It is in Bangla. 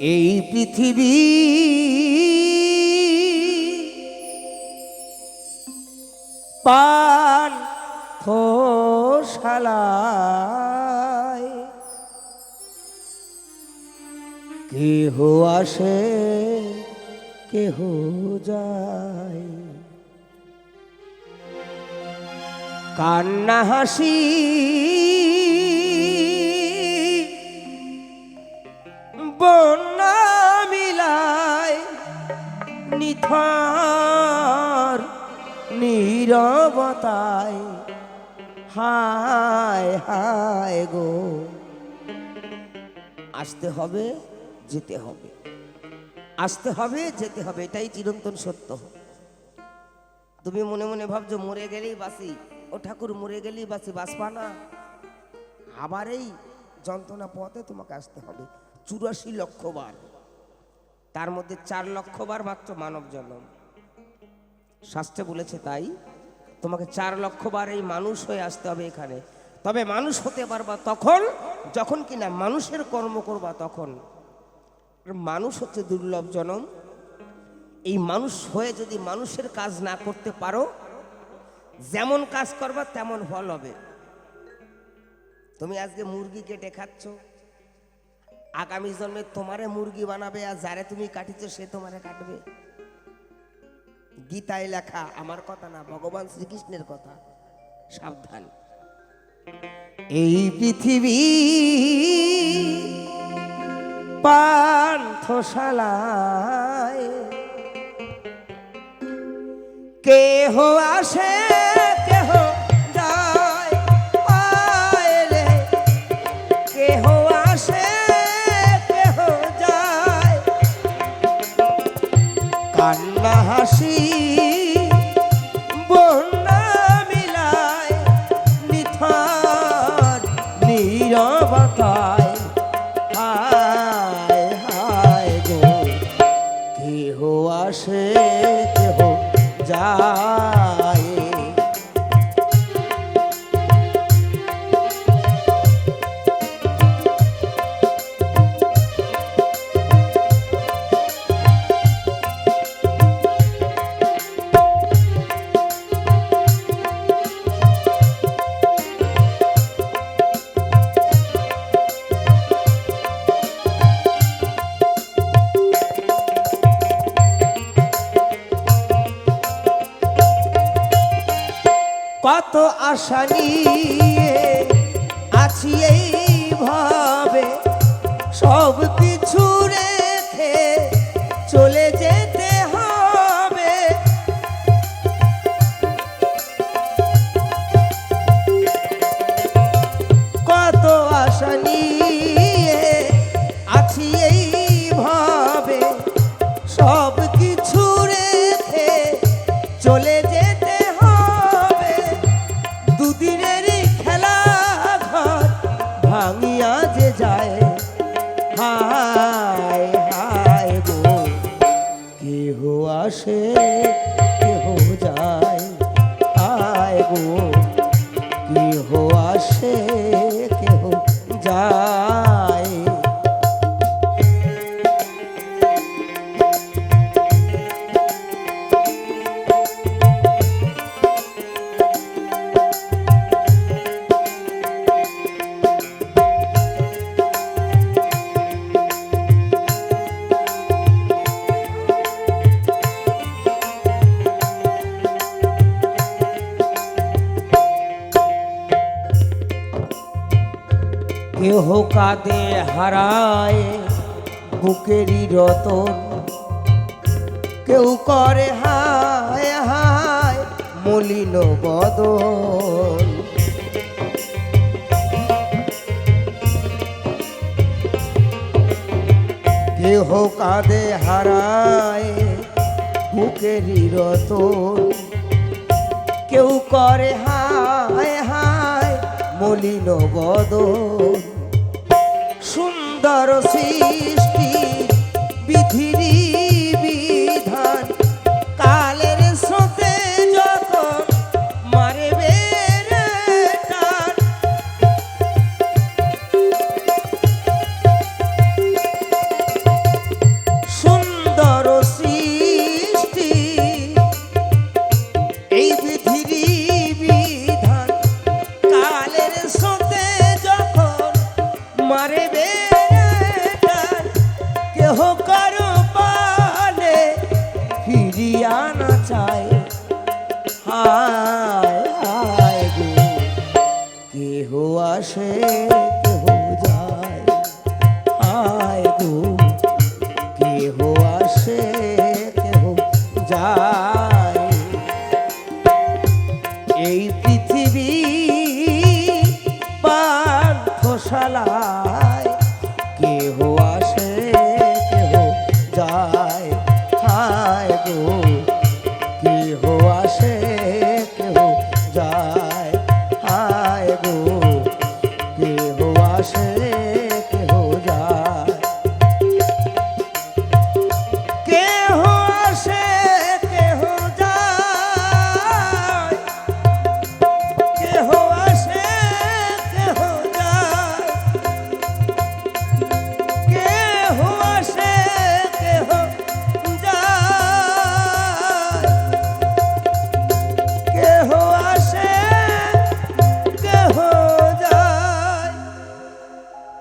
এই পৃথিবী পান শালায় কেহ আসে কেহ যায়। কান্না হাসি নিথর নীরবতায়। হায় হায় গো। আসতে হবে, যেতে হবে। আসতে হবে, যেতে হবে, এটাই চিরন্তন সত্য। তুমি মনে মনে ভাবছ, মরে গেলেই বাসি ও ঠাকুর, মরে গেলেই বাসি বাসবা না। আবার এই যন্ত্রণা পথে তোমাকে আসতে হবে। চুরাশি লক্ষ বার। তার মধ্যে চার লক্ষ বার মাত্র মানব জন্ম। শাস্ত্রে বলেছে তাই, তোমাকে চার লক্ষ বার এই মানুষ হয়ে আসতে হবে এখানে। তবে মানুষ হতে পারবা তখন, যখন কিনা মানুষের কর্ম করবা তখন। মানুষ হচ্ছে দুর্লভ জনম। এই মানুষ হয়ে যদি মানুষের কাজ না করতে পারো, যেমন কাজ করবা তেমন ফল হবে। তুমি আজকে মুরগি কেটে খাচ্ছ আগামী জন্মে তোমারে মুরগি বানাবে আর যারে তুমি কাটিছ, সে তোমারে কাটবে। গীতায় লেখা, আমার কথা না, ভগবান শ্রীকৃষ্ণের কথা। সাবধান। এই পৃথিবী পান্থশালায় কেহ আসে কান্না হাসি বন্যা মিলায় নিথর নীরবতায় কত আশা নিয়ে আছি এই ভাবে সব কিছু হায় কেহ কাঁদে হারায় বুকেরই রতন। কেউ করে হায় হায় মলিন বদন। কেহ কাঁদে হারায় বুকেরই রতন। কেউ করে হায় হায় মলিন সুন্দর সৃষ্টি বিধিরি কেহ কারও পালে ফিরিয়া না চায়।